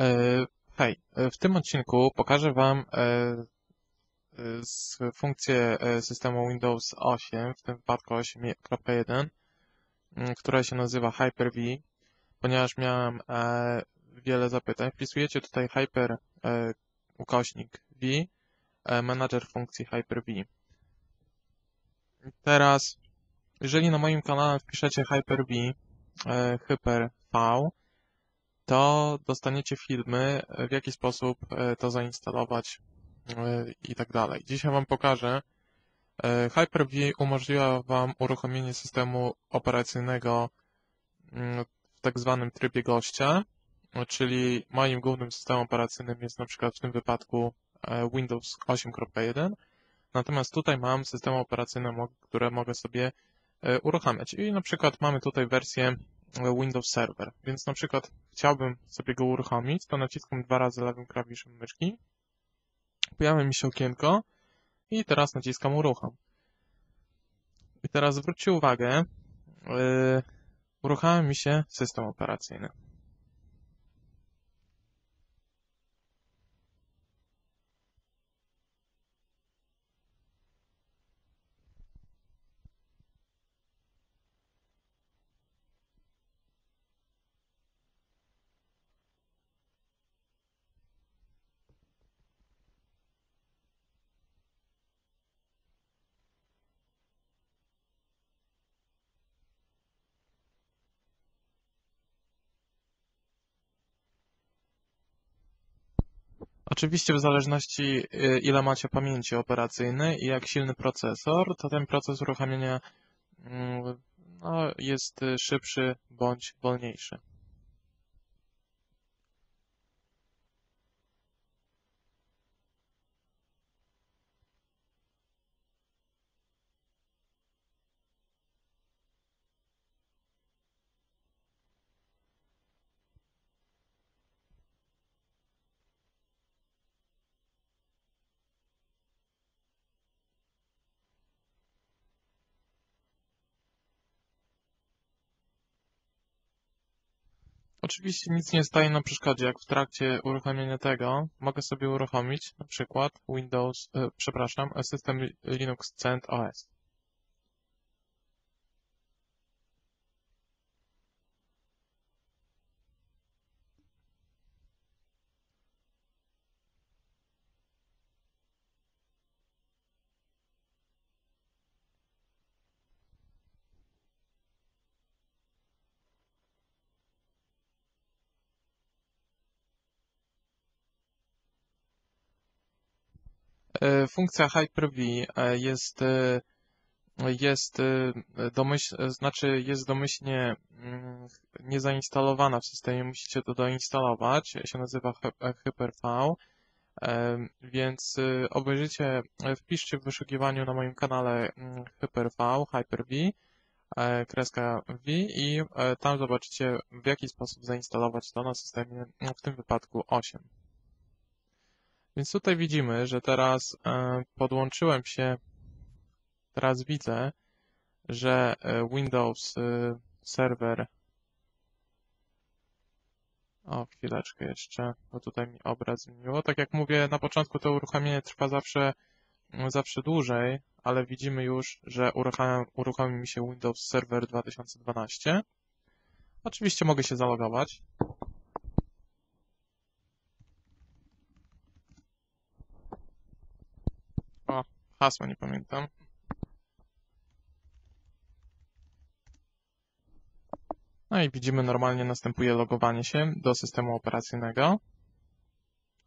E, Hej, e, w tym odcinku pokażę Wam e, funkcję systemu Windows 8, w tym wypadku 8.1, m, która się nazywa Hyper-V, ponieważ miałem wiele zapytań. Wpisujecie tutaj Hyper ukośnik V, manager funkcji Hyper-V. Teraz, jeżeli na moim kanale wpiszecie Hyper-V, Hyper-V, to dostaniecie filmy, w jaki sposób e, to zainstalować e, i tak dalej. Dzisiaj Wam pokażę. E, Hyper-V umożliwia Wam uruchomienie systemu operacyjnego mm, w tak zwanym trybie gościa, czyli moim głównym systemem operacyjnym jest na przykład w tym wypadku Windows 8.1, natomiast tutaj mam systemy operacyjne, które mogę sobie uruchamiać. I na przykład mamy tutaj wersję Windows Server, więc na przykład chciałbym sobie go uruchomić, to naciskam dwa razy lewym klawiszem myszki, pojawia mi się okienko i teraz naciskam uruchom. I teraz zwróćcie uwagę, yy, uruchamia mi się system operacyjny. Oczywiście w zależności yy, ile macie pamięci operacyjnej i jak silny procesor, to ten proces uruchamiania mm, no, jest y, szybszy bądź wolniejszy. Oczywiście nic nie staje na przeszkodzie, jak w trakcie uruchamiania tego. Mogę sobie uruchomić na przykład Windows, e, przepraszam, system Linux Cent Funkcja Hyper-V e, jest, e, jest e, domyśl, znaczy jest domyślnie mm, niezainstalowana w systemie, musicie to doinstalować, się nazywa Hy- e, Hyper-V, E, więc e, obejrzyjcie, e, wpiszcie w wyszukiwaniu na moim kanale mm, Hyper-V, Hyper-V, e, kreska V i e, tam zobaczycie w jaki sposób zainstalować to na systemie, w tym wypadku 8. Więc tutaj widzimy, że teraz e, podłączyłem się, teraz widzę, że e, Windows e, Server, o chwileczkę jeszcze, bo tutaj mi obraz zmieniło. Tak jak mówię, na początku to uruchomienie trwa zawsze, zawsze dłużej, ale widzimy już, że uruchomia, uruchomi mi się Windows Server 2012. Oczywiście mogę się zalogować. O, hasła nie pamiętam. No i widzimy, normalnie następuje logowanie się do systemu operacyjnego.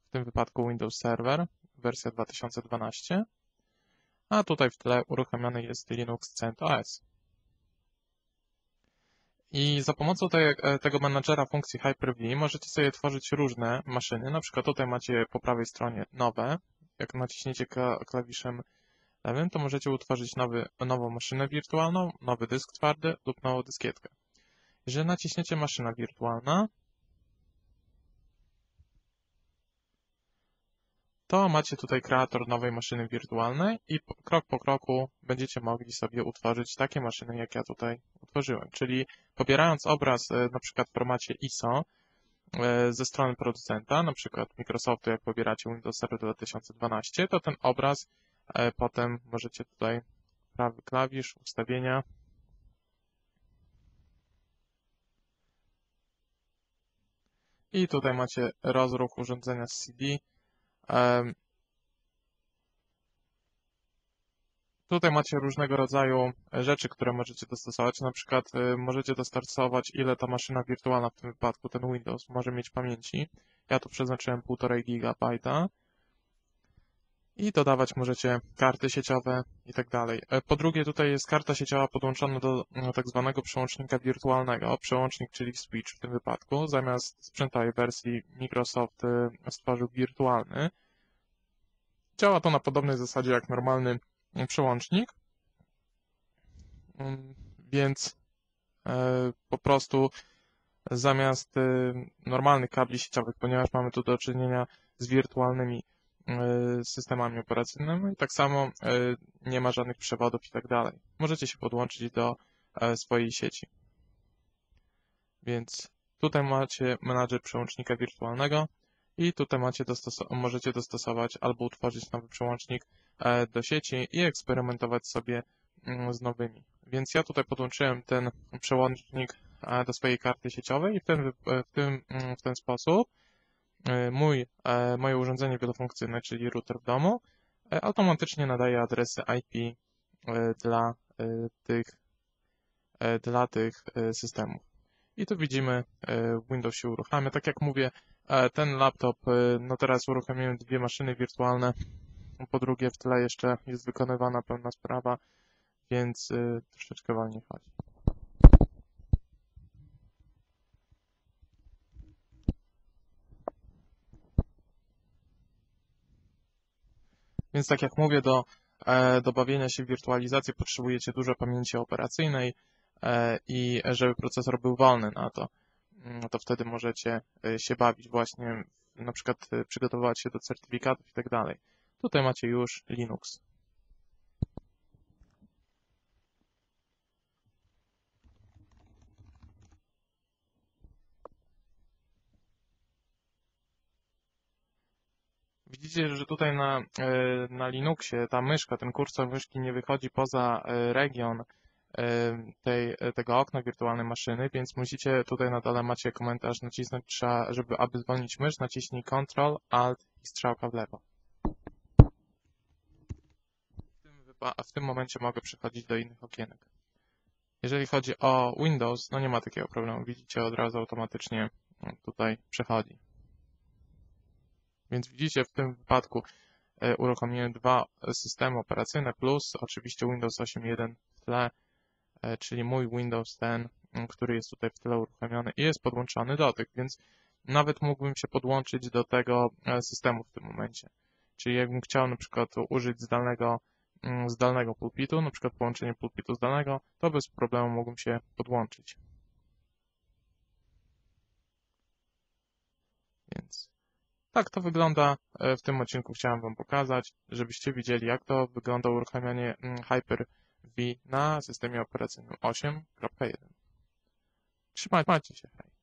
W tym wypadku Windows Server, wersja 2012. A tutaj w tle uruchomiony jest Linux Cent OS. I za pomocą te, e, tego menadżera funkcji Hyper-V możecie sobie tworzyć różne maszyny. Na przykład tutaj macie po prawej stronie nowe. Jak naciśniecie kla- klawiszem lewym, to możecie utworzyć nowy, nową maszynę wirtualną, nowy dysk twardy lub nową dyskietkę. Jeżeli naciśniecie maszyna wirtualna, to macie tutaj kreator nowej maszyny wirtualnej i krok po kroku będziecie mogli sobie utworzyć takie maszyny, jak ja tutaj utworzyłem. Czyli pobierając obraz e, na przykład w formacie ISO, ze strony producenta, na przykład Microsoftu, jak pobieracie Windows Server 2012, to ten obraz e, potem możecie tutaj prawy klawisz, ustawienia. I tutaj macie rozruch urządzenia z CD. Tutaj macie różnego rodzaju rzeczy, które możecie dostosować. Na przykład y, możecie dostosować, ile ta maszyna wirtualna, w tym wypadku ten Windows, może mieć pamięci. Ja tu przeznaczyłem 1,5 GB. I dodawać możecie karty sieciowe i tak dalej. E, Po drugie, tutaj jest karta sieciowa podłączona do no, tak zwanego przełącznika wirtualnego. Przełącznik, czyli switch w tym wypadku. Zamiast sprzętowej wersji Microsoft stworzył wirtualny. Działa to na podobnej zasadzie jak normalny przełącznik, Mm, więc e, po prostu zamiast e, normalnych kabli sieciowych, ponieważ mamy tu do czynienia z wirtualnymi e, systemami operacyjnymi, tak samo e, nie ma żadnych przewodów i tak dalej. Możecie się podłączyć do e, swojej sieci. Więc tutaj macie menadżer przełącznika wirtualnego i tutaj macie dostos- możecie dostosować albo utworzyć nowy przełącznik e, do sieci i eksperymentować sobie mm, z nowymi. Więc ja tutaj podłączyłem ten przełącznik e, do swojej karty sieciowej i w ten, w tym, mm, w ten sposób e, mój, moje urządzenie wielofunkcyjne, czyli router w domu, automatycznie nadaje adresy IP dla tych, dla tych systemów. I tu widzimy, Windows się uruchamia. Tak jak mówię, ten laptop, e, no teraz uruchomiłem dwie maszyny wirtualne. Po drugie, w tle jeszcze jest wykonywana pełna sprawa, więc e, troszeczkę wolniej chodzi. Więc tak jak mówię, do, e, do bawienia się w wirtualizację potrzebujecie dużo pamięci operacyjnej e, i żeby procesor był wolny na to, mm, to wtedy możecie e, się bawić właśnie, na przykład e, przygotowywać się do certyfikatów i tak dalej. Tutaj macie już Linux. Widzicie, że tutaj na, e, na Linuxie ta myszka, ten kursor myszki nie wychodzi poza region tej, e, tego okna wirtualnej maszyny, więc musicie tutaj na dole macie komentarz nacisnąć, trzeba, żeby aby zwolnić mysz, naciśnij Ctrl, Alt i strzałka w lewo. W tym, w tym momencie mogę przechodzić do innych okienek. Jeżeli chodzi o Windows, no nie ma takiego problemu, widzicie od razu automatycznie no, tutaj przechodzi. Więc widzicie, w tym wypadku e, uruchomiłem dwa systemy operacyjne plus oczywiście Windows 8.1 w tle, e, czyli mój Windows ten, m, który jest tutaj w tle uruchomiony i jest podłączony do tych, więc nawet mógłbym się podłączyć do tego e, systemu w tym momencie. Czyli jakbym chciał na przykład użyć zdalnego, mm, zdalnego pulpitu, na przykład połączenie pulpitu zdalnego, to bez problemu mógłbym się podłączyć. Więc tak to wygląda. E, W tym odcinku chciałem Wam pokazać, żebyście widzieli, jak to wygląda uruchamianie mm, Hyper-V na systemie operacyjnym 8.1. Trzymajcie się, hej.